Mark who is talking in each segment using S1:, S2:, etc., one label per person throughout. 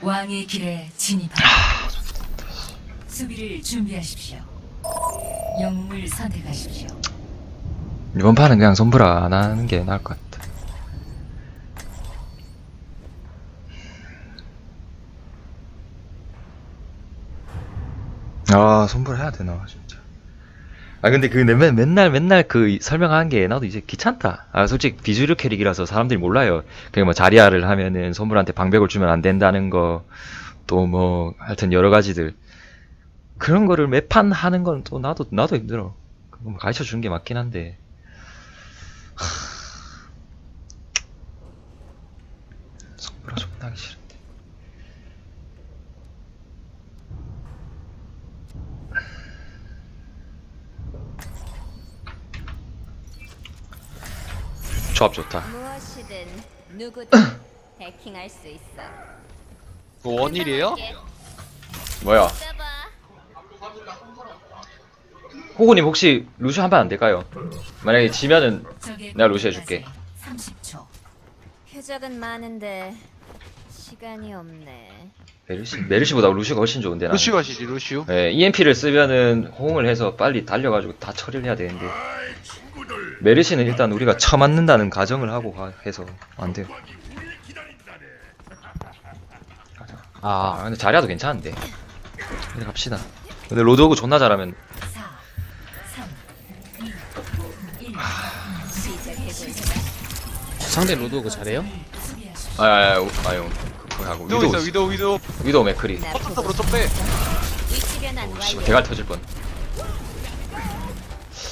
S1: 왕의 길에 진입하라. 수비를 준비하십시오. 영웅을 선택하십시오.
S2: 이번 판은 그냥 손브라 안 하는 게 나을 것 같아. 아, 손브라 해야 되나, 진짜. 아, 근데 그, 맨, 맨날, 맨날 그 설명하는 게 나도 이제 귀찮다. 아, 솔직히 비주류 캐릭이라서 사람들이 몰라요. 그냥 뭐 자리아를 하면은 손브라한테 방벽을 주면 안 된다는 거, 또 뭐, 하여튼 여러 가지들. 그런 거를 매판 하는 건 또 나도, 나도 힘들어. 뭐 가르쳐 주는 게 맞긴 한데. 손브라 존나 하기 싫은데. 조합 좋다.
S3: 무엇이든 누구든 해킹할 수 있어.
S4: 그 원일이에요?
S2: 뭐야? 호구님 혹시 루시 한 판 안 될까요? 만약에 지면은 내가 루시 해줄게.
S1: 30초.
S3: 표적은 많은데 시간이 없네.
S2: 메르시 메르시보다 루시가 훨씬 좋은데 나는.
S4: 루시오 하시지 루시오?
S2: 네, EMP를 쓰면은 호응을 해서 빨리 달려가지고 다 처리를 해야 되는데 메르시는 일단 우리가 쳐맞는다는 가정을 하고 가- 해서 안 돼요. 아, 근데 자리아도 괜찮은데. 이제 갑시다. 근데 로드오그 존나 잘하면
S1: 4, 3, 2, 1.
S3: 시작해보자.
S5: 상대 로드 오그 잘해요?
S1: 수비하십시오.
S2: 아유 아유 그거 하고
S4: 위도우 있어
S2: 위도우
S4: 위도우 위도우
S2: 위도우 맥크리
S3: 나
S4: 포탑으로
S3: 보고
S4: 좀 빼.
S3: 위치 변환
S2: 씨,
S3: 완료.
S2: 대갈 터질 뻔.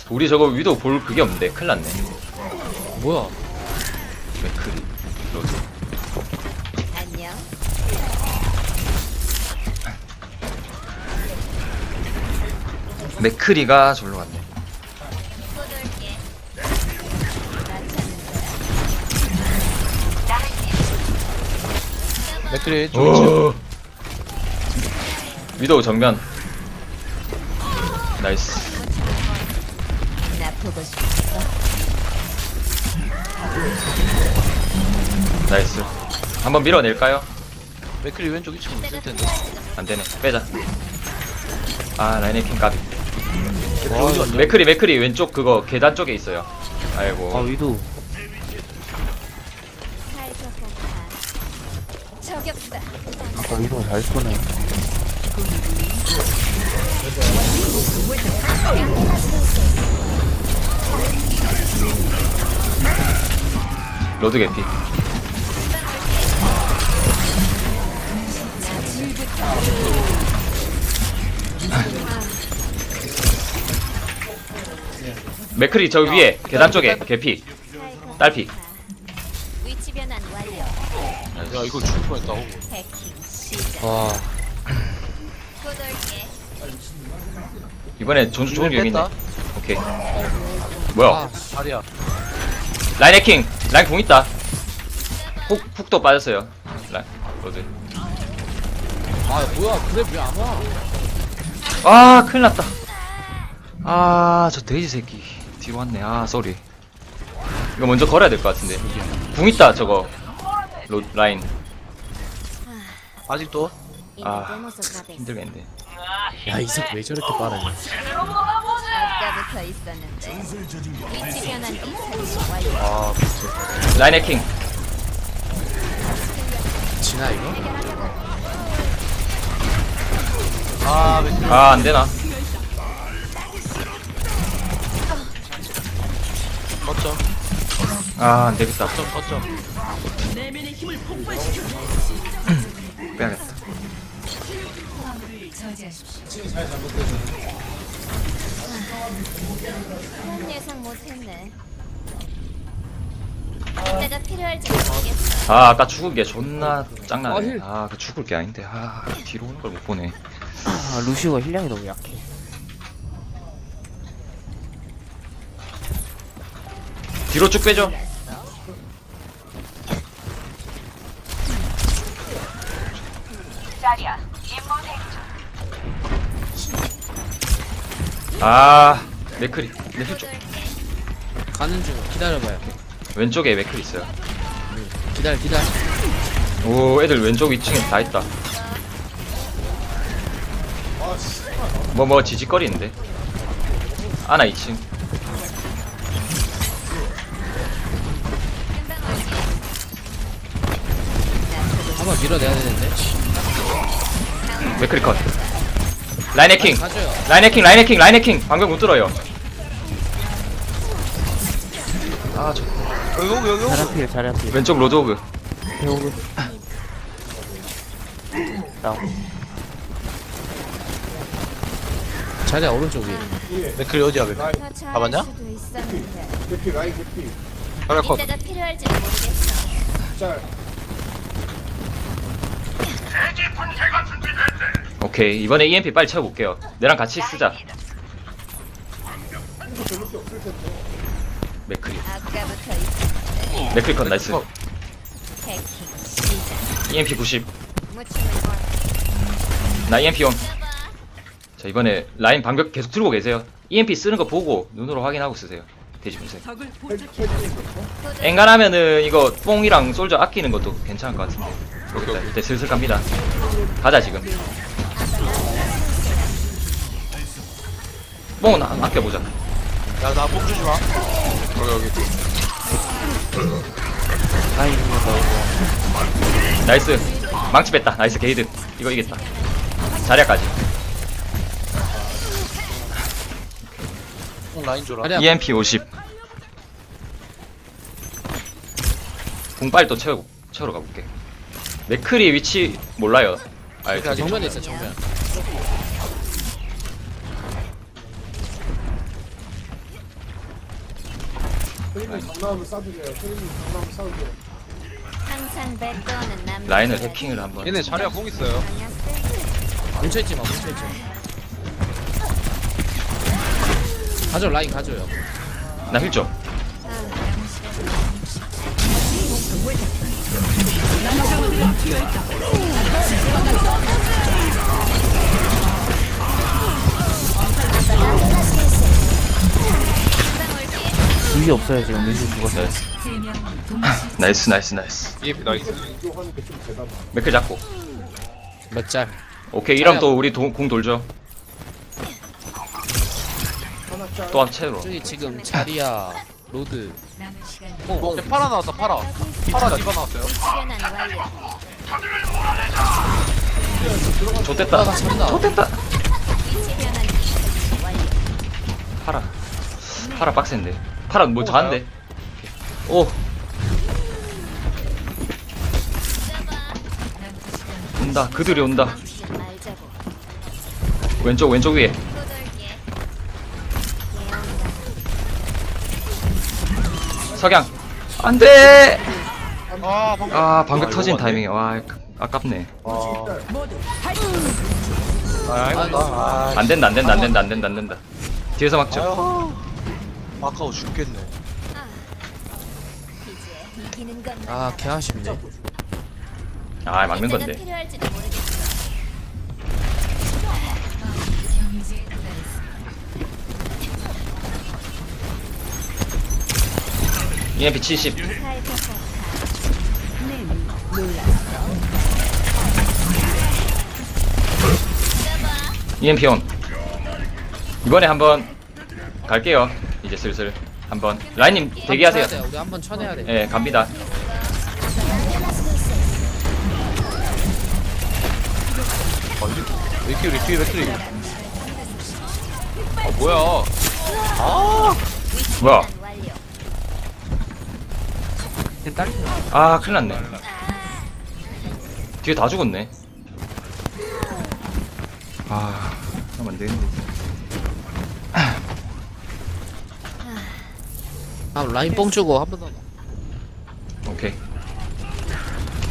S2: 우리 저거 위도우 볼 그게 없는데 큰일 났네.
S5: 뭐야?
S2: 맥크리 로드.
S3: 안녕.
S2: 맥크리가 절로 갔네.
S4: 맥크리 좀 있죠.
S2: 위도우 정면. 나이스.
S3: 나.
S2: 나이스. 한번 밀어낼까요?
S4: 맥크리 왼쪽 2층 있을 텐데.
S2: 안 되네. 빼자. 아, 라인의 킹 까비.
S4: 와, 이거
S2: 맥크리, 맥크리 왼쪽 그거 계단 쪽에 있어요. 아이고.
S5: 아 위도.
S3: 저격다.
S5: 아까 위도 잘 쏘네
S2: 로드 개피. 맥크리 저 위에 계단 쪽에 개피. 딸피.
S3: 위치 변환 완료.
S4: 야 이거 죽을 뻔했다 호구.
S3: 해킹 시작.
S5: 와
S3: 꼬돌게.
S2: 이번에 전주 좋은.
S4: 뺐다.
S2: 오케이. 뭐야?
S4: 아 다리야.
S2: 라인 해킹. 라인 공 있다. 훅 훅도 빠졌어요. 라인 로드.
S5: 아 뭐야 그래 왜안 와?
S2: 아 큰일 났다. 아 저 돼지 새끼 뒤로 왔네. 아 쏘리. 이거 먼저 걸어야 될 것 같은데. 궁 있다 저거. 로 라인
S4: 아직도
S2: 아,
S3: 힘들.
S2: 힘들겠는데.
S5: 야 이석 왜 저렇게 빠르냐
S3: 아까부터 있었는데. 위치 변환 이상시 완료.
S4: 아 그치.
S2: 라인 해킹.
S5: 지나 이거?
S4: 아 맥크리.
S2: 아안 되나?
S4: 거점
S2: 아 안 되겠다.
S4: 거점 거점.
S2: 빼야겠다.
S3: 예상 못했네. 필요할지 모르겠어.
S2: 아 아까 죽은 게 존나
S5: 아,
S2: 짱나네.
S5: 힐.
S2: 아그 죽을 게 아닌데. 아 뒤로 오는 걸 못 보네.
S5: 아 루시오가 힐량이 너무 약해
S2: 뒤로 쭉 빼죠. 아. 맥크리 맥크리 쪽.
S5: 가는 중. 기다려봐요.
S2: 왼쪽에 맥크리 있어요.
S5: 기다려 기다려.
S2: 오 애들 왼쪽 2층에 다 있다. 뭐뭐 지직거리는데? 아나 2층.
S5: 한번 밀어내야 되는데.
S2: 맥크리 컷 라인 해킹.
S5: 가져요.
S2: 라인 해킹 라인 해킹 라인 해킹. 방금 못 들어요. 아 저
S4: 여기 여기 여기
S6: 자리 앞필 자리 앞필.
S2: 왼쪽 로드오그.
S6: 배우고 다운.
S5: 자리야 오른쪽 위에.
S4: 맥클이 어디야 맥클
S3: 있었는데
S4: 자리야 컷.
S3: 이때가 필요할지도 모르겠어.
S2: 오케이 이번에 EMP 빨리 채워볼게요 내랑 같이 쓰자 맥크리
S3: 아까부터 있었는데
S2: 맥크리 컷 나이스
S4: 컷.
S3: 해킹 시작.
S2: EMP 90
S3: 무침을
S2: 나 EMP 온. 자 이번에 라인 방벽 계속 들고 계세요. EMP 쓰는 거 보고 눈으로 확인하고 쓰세요. 대지분세. 앵간하면은 이거 뽕이랑 솔저 아끼는 것도 괜찮을 것 같은데. 모르겠다. 일단 슬슬 갑니다. 가자 지금. 뽕은 안 아껴보자.
S4: 야나 뽕주지 마 여기 여기
S6: 넣고
S2: 나이스. 망치 뺐다. 나이스 게이드. 이거 이겼다. 자리야까지.
S4: 뽕 라인 줘라.
S2: EMP 50. 공빨리 또 채우, 채우러 가볼게. 맥크리 위치 몰라요. 아,
S5: 정면에 있어 정면.
S3: 항상 백도는 남.
S2: 라인을 해킹을 한번.
S4: 얘네 자리야 뽕 있어요
S5: 뭉쳐있지 마 뭉쳐있지 마. 가져 라인 가져요.
S2: 나힐 좀.
S6: 준비 없어요 지금 민수 죽었어요
S2: 나이스, 나이스, 나이스.
S4: EMP 나이스
S2: 맥크 잡고.
S5: 몇 짤.
S2: 오케이, 이러면 또 우리 도, 공 돌죠. 또한 채로.
S5: 저기 지금 자리야 로드.
S1: 시간
S4: 뽕 파라 나왔다 파라 파라 디바 나왔어요.
S2: 좋됐다. 좋됐다. 파라. 파라 빡센데. 파라 뭐 잘한데. 오,
S1: 남은 시간
S2: 온다. 그들이 온다. 왼쪽, 왼쪽 위에. 석양. 안 돼!
S4: 아 방금
S2: 아, 방금
S4: 아,
S2: 터진
S4: 이거
S2: 타이밍에. 와, 아깝네.
S4: 아 아
S2: 안 된다, 안 된다, 안 된다, 안 된다, 안 된다. 뒤에서 막죠.
S4: 아까워 죽겠네
S3: 이제 이기는
S5: 건아 개아쉽네.
S2: 아, 막는 건데.
S3: 필요할지도 모르겠어.
S2: EMP 70.
S3: 살펴볼까.
S2: EMP 온. 이번에 한번 갈게요. 이제 슬슬 한번 라인님 대기하세요.
S5: 쳐야 돼, 우리 한번 쳐내야 돼.
S2: 예, 갑니다.
S4: 맥클이 맥클이 맥클이 아 뭐야
S2: 뭐야?
S3: 변환 완료.
S2: 아, 큰일 났네. 뒤에 다 죽었네. 아, 그럼 안 되는데.
S5: 아 라인 뽕 주고 한 번 더.
S2: 오케이.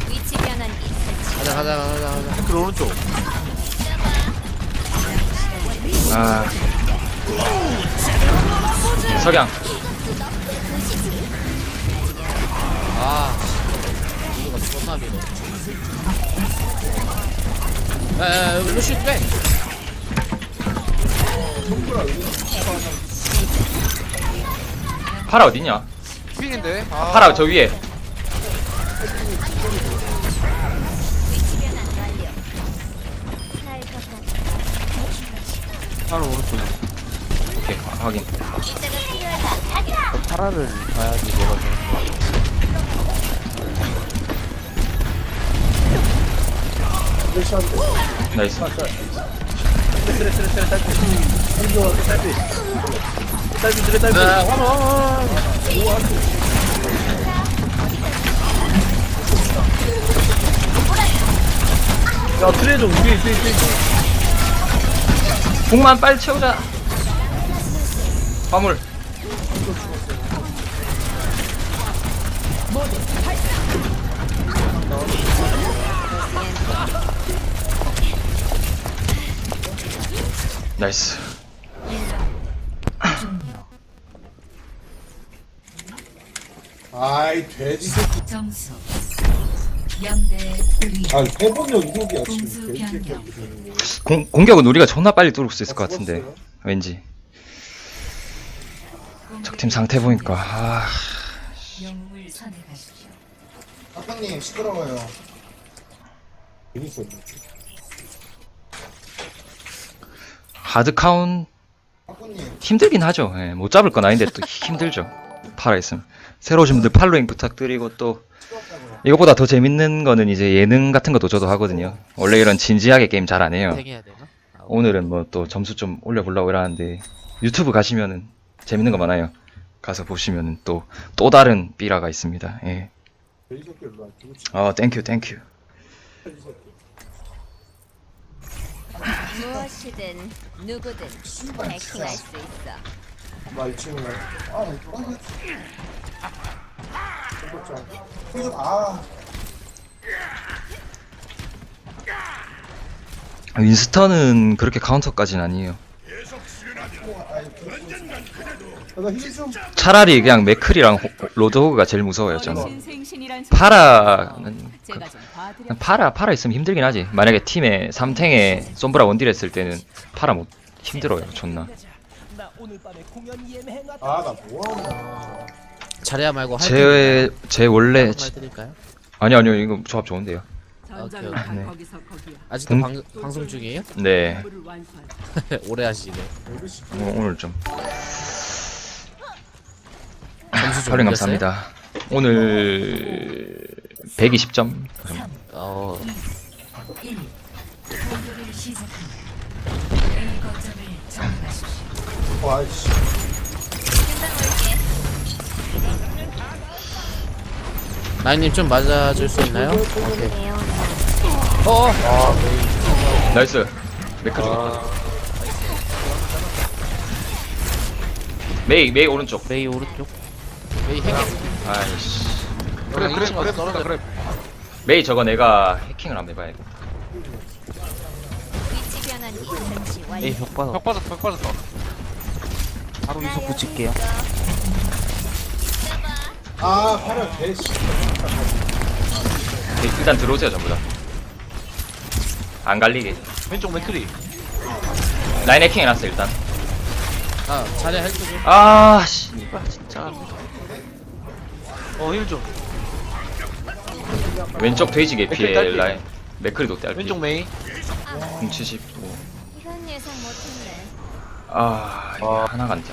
S3: 위치 설치.
S5: 가자 가자 가자 가자.
S4: 맥클 오른쪽
S2: 아. 석양.
S5: 아. 이거가 존나 밀어. 에에 루시 빼.
S2: 파라 어디냐?
S4: 퀸인데? 아,
S2: 파라 저 위에.
S6: 바로 오른쪽.
S2: 오케이 아, 확인.
S6: 파라를 봐야지 뭐가 되는 거야.
S2: 나이스. 쓰레 쓰레 쓰레 딸피.
S5: 자 화물 화물
S4: 야 트레 좀 위에 있어 있어 있어
S2: 궁만 빨리 채우자. 화물. 나이스
S7: 아이 돼지 새끼.
S1: 점수. 0대
S7: 2아 해본적 이득이야
S1: 공수
S7: 지금 돼지
S1: 변경.
S7: 새끼
S2: 공, 공격은 우리가 존나 빨리 뚫을 수 있을 것 같은데. 왠지. 적팀 상태 보니까 아,
S1: 영웅을 선택하십시오.
S7: 아빠님 시끄러워요.
S2: 하드 카운
S7: 아빠님.
S2: 힘들긴 하죠. 예, 못 잡을 건 아닌데 또 힘들죠. 팔아 있으면 새로 오신 분들 팔로잉 부탁드리고 또 이것보다 더 재밌는 거는 이제 예능 같은 것도 저도 하거든요 원래 이런 진지하게 게임 잘 안 해요
S5: 되나?
S2: 오늘은 뭐 또 점수 좀 올려보려고 이러는데 유튜브 가시면은 재밌는 거 많아요. 가서 보시면은 또 또 다른 삐라가 있습니다. 예. 어, 땡큐 땡큐.
S3: 무엇이든 누구든 해킹할 수 있어.
S7: 말 치는 거야 아나 이거 아 이거 아
S2: 윈스턴은 그렇게 카운터까지는 아니에요. 차라리 그냥 맥클이랑 호- 로드호그가 제일 무서워요 저는. 파라는 그- 파라 파라 있으면 힘들긴 하지. 만약에 팀에 3탱에 솜브라 원딜 했을 때는 파라 못 힘들어요 존나.
S7: 아나 뭐하냐
S5: 자리야 말고 할
S2: 제 제 원래
S5: 말 드릴까요?
S2: 아니요 아니요 이거 조합 좋은데요.
S5: 오케이, 오케이.
S2: 네.
S5: 아직도
S2: 공-
S5: 방, 방송 중이에요?
S2: 네.
S5: 오래 하시네
S2: 오- 오늘 좀
S5: 점수 좀
S2: 팔링
S5: 올렸어요?
S2: 감사합니다. 오늘 120점.
S1: 어1 공격을 시작합니다
S7: 와이씨.
S5: 라인님 좀 맞아줄 수 있나요? 오케이. 어
S2: 나이스. 맥크 죽였다. 메이 메이 오른쪽.
S6: 메이 오른쪽.
S5: 메이 핵
S2: 아이씨.
S4: 그래 그래 그래 그래
S2: 메이 저거 내가 해킹을 한번 해봐야겠다.
S6: 메이 벽.
S4: 벽 빠졌다 벽 빠졌다
S6: 바로 이속 붙일게요.
S7: 아 팔아 돼지
S2: 오케이, 일단 들어오세요 전부 다. 안 갈리게.
S4: 왼쪽 맥크리
S2: 라인 해킹 해놨어 일단.
S5: 아 자리야 헬스 좀
S2: 아 씨발 진짜.
S4: 어 힐 좀
S2: 왼쪽 돼지 개피에
S4: 맥클 딸피.
S2: 라인. 맥크리 도 딸피.
S4: 왼쪽 메이
S2: 75.
S3: 이건 예상 못했네.
S2: 아 이게 하나가 안.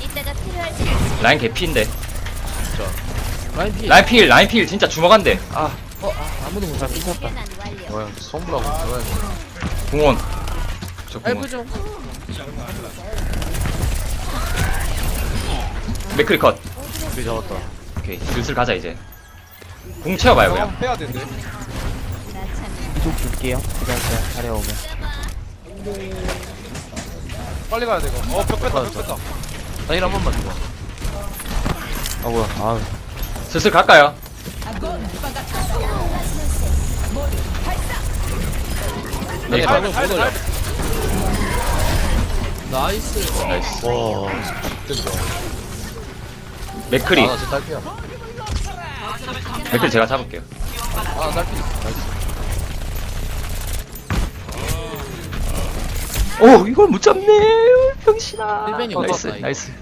S3: 이따가 필요할 있지.
S2: 라인 개피인데.
S5: 라인 피
S2: 라인 필 라인 필 진짜 주먹한데. 아
S5: 어 아, 아무도 못 잡.
S6: 삐쳤다.
S3: 변환 완료.
S4: 뭐야 손브라고 뭐야
S2: 궁원. 저
S5: 헬프
S2: 궁원.
S5: 좀
S2: 맥크리 컷.
S4: 우리 잡았다
S2: 오케이 슬슬 가자 이제. 궁 채워봐요 그냥.
S4: 형 빼야 된대
S3: 나참
S6: 이속 줄게요. 기다려요. 자리 오면.
S4: 빨리 가야 돼 이거 어벽 뺐다 벽 뺐다 나힐한 번만 줘봐
S6: 아 뭐야. 아
S2: 슬슬 갈까요? 네,
S5: 네,
S2: 컷.
S5: 방금 못 올려 나이스
S2: 나이스.
S4: 와
S2: 맥크리.
S4: 아나 진짜 딸피야
S2: 맥크리 제가 잡을게요.
S4: 아 딸피 나이스
S2: 오 이걸 못 잡네. 병신아.
S5: 일벤이
S2: 나이스
S5: 없었다, 이거.
S2: 나이스.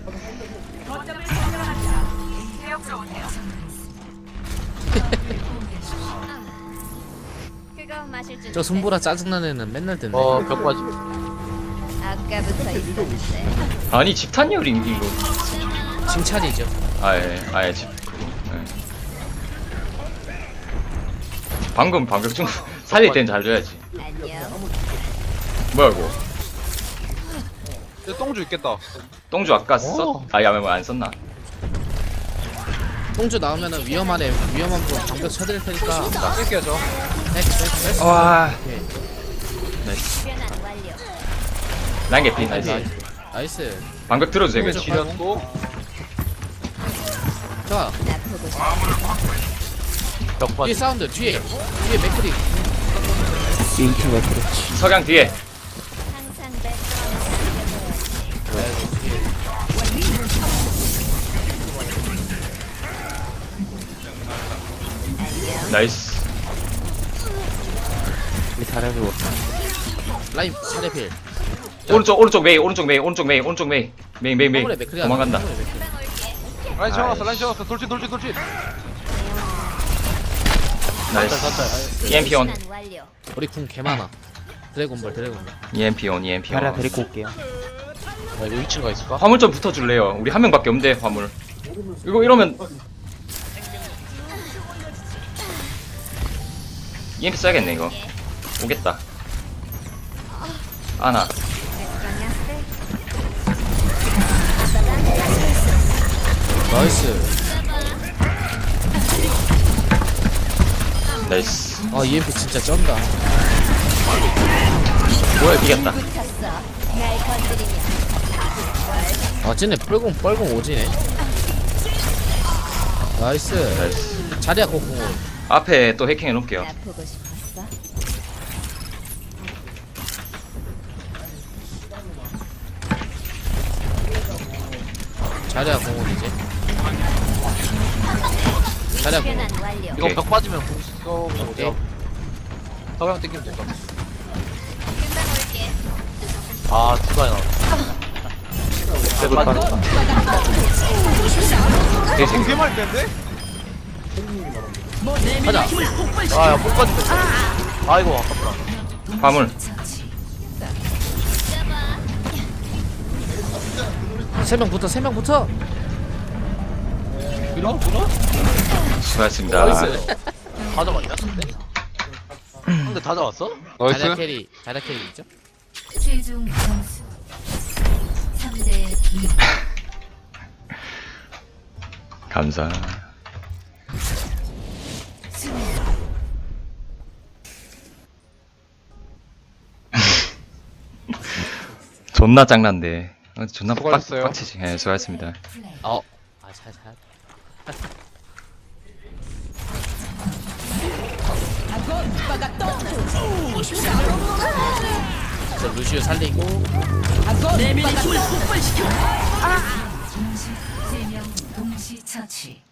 S3: 그거 마실 줄.
S5: 저 손보라 짜증나는 애는 맨날 듣네
S4: 어벽
S3: 아까부터 있었는데.
S2: 아니 집탄 요리 이거
S5: 칭찬이죠.
S2: 아예 아예 집 그거 예. 방금 방금 좀 살릴 땐 잘 줘야지
S3: 안녕.
S2: 뭐야 이거
S4: 쟤 똥주 있겠다
S2: 똥주 아까 썼? 아 야매 뭐안 썼나?
S5: 똥주 나오면은 위험하네. 위험한 분 방벽 쳐드릴 테니까.
S4: 뛸게요 저
S5: 넥스, 넥스, 넥스.
S2: 와.
S3: 변환 완료.
S2: 라인 개피 나이스
S5: 나이스.
S2: 방벽 들어주세요
S5: 똥주
S2: 그냥
S4: 지렸고
S5: 자,
S3: 나 보고 싶어.
S5: 뒤에 사운드, 뒤에. 뒤에 맥크리.
S2: 석양 뒤에 나이스.
S5: 라인 차례필.
S2: 오른쪽 오른쪽 메이 오른쪽 메이 오른쪽 메이 오른쪽 메이. 메이 메이 메이. 도망간다.
S4: 라인 채워놨어 라인 채워놨어. 돌진 돌진 돌진.
S2: 나이스. EMP 온
S3: 변환 완료.
S5: 우리 궁 개 많아. 드래곤볼, 드래곤볼.
S2: EMP 온 EMP
S6: 온야 이거 2층 가 있을까?
S2: 화물 좀 붙어줄래요? 우리 한 명밖에 없는데 화물. 이거 이러면 EMP 써야겠네 이거 오겠다 아나
S5: 나이스.
S2: 나이스
S5: 아, EMP 진짜 쩐다.
S2: 뭐야 이겼다
S5: 아, 쟤네 뻘공, 뻘공 오지네. 나이스.
S2: 나이스
S5: 자리야, 고궁.
S2: 앞에 또 해킹해 놓을게요
S3: 나 보고 싶었어.
S5: 자리야, 공은 이제. 자리야.
S3: 변환 완료.
S6: 이거
S2: 오케이.
S6: 벽 빠지면 공 써.
S5: 오케이.
S6: 서양 땡기면 될까?
S3: 금방 올게.
S6: 아, 나왔다. 세번 빠졌다.
S2: 대신
S4: 개 많이 뺐는데?
S5: 가자.
S6: 아, 야, 못 빠진다. 아이고, 아깝다.
S2: 화물
S1: 처치.
S5: 세명 붙어, 세 명 붙어.
S6: 밀어? 밀어?
S2: 수고하셨습니다
S5: 나이스.
S6: 다 잡았냐? 근데? 근데 다 잡았어?
S5: 자리야
S4: 나이스
S5: 캐리, 자리야 캐리 있죠?
S1: 최종 점수 3대 2.
S2: 감사 존나 짱난데 어, 존나 빡,
S4: 수고하셨어요.
S2: 빡치지 예 수고하셨습니다.
S5: 어. 아, 잘, 잘. 저 루시오 살리고
S1: 세명 동시 처치.